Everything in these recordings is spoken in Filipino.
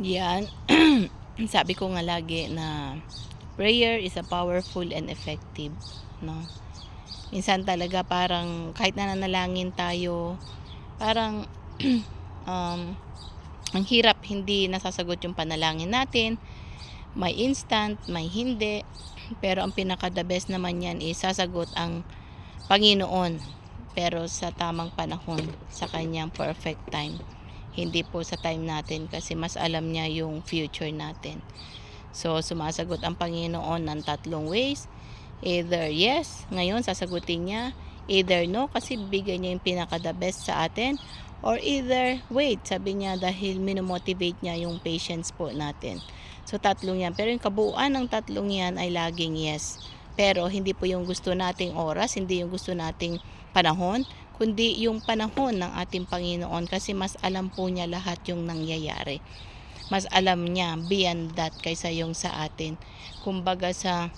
Yan. Sabi ko nga lagi na prayer is a powerful and effective, no? Minsan talaga parang kahit nananalangin tayo, parang um, ang hirap hindi nasasagot yung panalangin natin. May instant, may hindi. Pero ang pinaka the best naman yan is sasagot ang Panginoon. Pero sa tamang panahon, sa kanyang perfect time. Hindi po sa time natin kasi mas alam niya yung future natin. So, sumasagot ang Panginoon ng tatlong ways. Either yes, ngayon sasagutin niya. Either no, kasi bigay niya yung pinaka the best sa atin. Or either wait, sabi niya dahil minomotivate niya yung patience po natin. So, tatlong yan. Pero yung kabuuan ng tatlong yan ay laging yes. Pero hindi po yung gusto nating oras, hindi yung gusto nating panahon, kundi yung panahon ng ating Panginoon kasi mas alam po niya lahat yung nangyayari. Mas alam niya beyond that kaysa yung sa atin. Kumbaga sa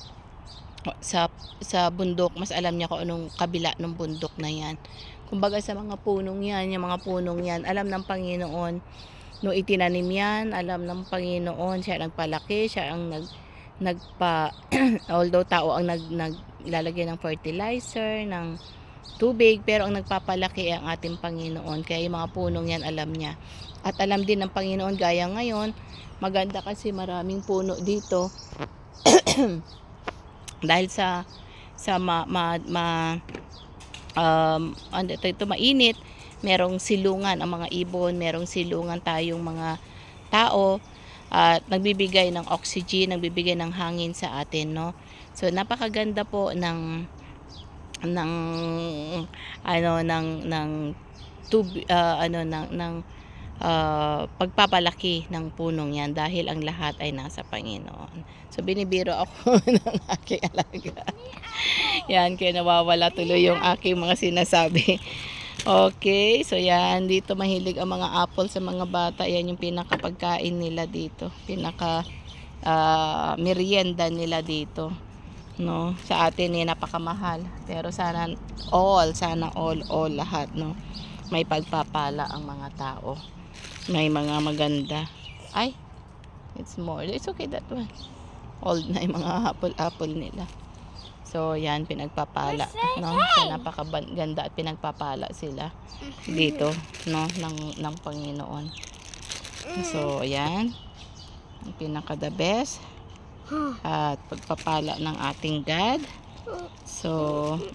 sa sa bundok, mas alam niya kung anong kabila ng bundok na yan. Kumbaga sa mga punong yan, yung mga punong yan, alam ng Panginoon no itinanim yan, alam ng Panginoon, siya ang nagpalaki, siya ang nag nagpa although tao ang nag naglalagay ng fertilizer, ng tubig, pero ang nagpapalaki ay ang ating Panginoon. Kaya yung mga punong yan alam niya. At alam din ng Panginoon gaya ngayon, maganda kasi maraming puno dito. Dahil sa sa ma, ma, ma um, ano ito, ito mainit, merong silungan ang mga ibon, merong silungan tayong mga tao at nagbibigay ng oxygen, nagbibigay ng hangin sa atin, no? So napakaganda po ng ng ano ng ng tub ah, ano ng ng ah, pagpapalaki ng punong yan dahil ang lahat ay nasa Panginoon. So binibiro ako ng aking alaga. yan, kaya nawawala tuloy yung aking mga sinasabi. Okay, so yan, dito mahilig ang mga apple sa mga bata. Yan yung pinakapagkain nila dito. Pinaka ah, merienda nila dito. No, sa atin eh napakamahal. Pero sana all, sana all, all lahat, no. May pagpapala ang mga tao. May mga maganda. Ay, it's more. It's okay that one. Old na yung mga apple-apple nila. So, yan, pinagpapala. No? So, napakaganda at pinagpapala sila dito, no? Ng, ng Panginoon. So, yan. Pinaka the best. At pagpapala ng ating God. So,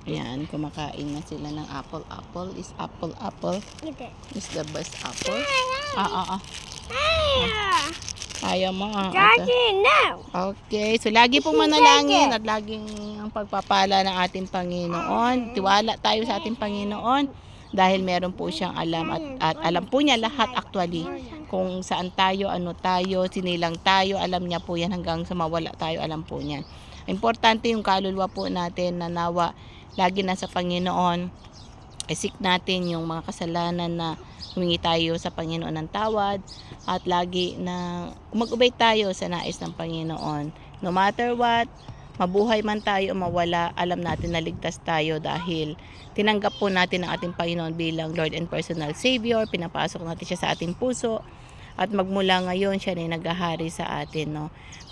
yan, kumakain na sila ng apple. Apple is apple, apple is the best apple. Ah, ah, ah. Ayaw mo, ah. Ito. Daddy, no. Okay, so lagi pong manalangin at laging ang pagpapala ng ating Panginoon. Tiwala tayo sa ating Panginoon dahil meron po siyang alam at, at alam po niya lahat actually kung saan tayo, ano tayo, sinilang tayo, alam niya po yan hanggang sa mawala tayo, alam po niyan. Importante yung kaluluwa po natin na nawa lagi nasa Panginoon. Isik natin yung mga kasalanan na humingi tayo sa Panginoon ng tawad at lagi na umag-ubay tayo sa nais ng Panginoon. No matter what, mabuhay man tayo o mawala, alam natin na ligtas tayo dahil tinanggap po natin ang ating Panginoon bilang Lord and Personal Savior. Pinapasok natin siya sa ating puso at magmula ngayon siya na naghahari sa atin no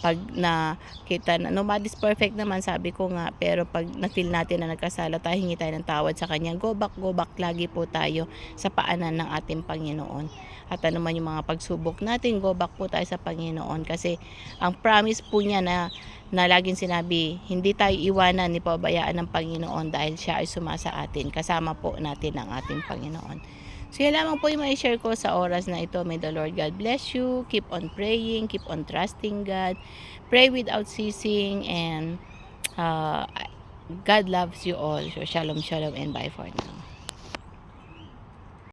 pag na kita na nobody's perfect naman sabi ko nga pero pag na-feel natin na nagkasala tayo hingi tayo ng tawad sa kanya go back go back lagi po tayo sa paanan ng ating Panginoon at ano man yung mga pagsubok natin go back po tayo sa Panginoon kasi ang promise po niya na na laging sinabi, hindi tayo iwanan ni pabayaan ng Panginoon dahil siya ay sumasa atin. Kasama po natin ang ating Panginoon. So yan lamang po yung mai-share ko sa oras na ito. May the Lord God bless you. Keep on praying. Keep on trusting God. Pray without ceasing. And uh, God loves you all. So shalom, shalom, and bye for now.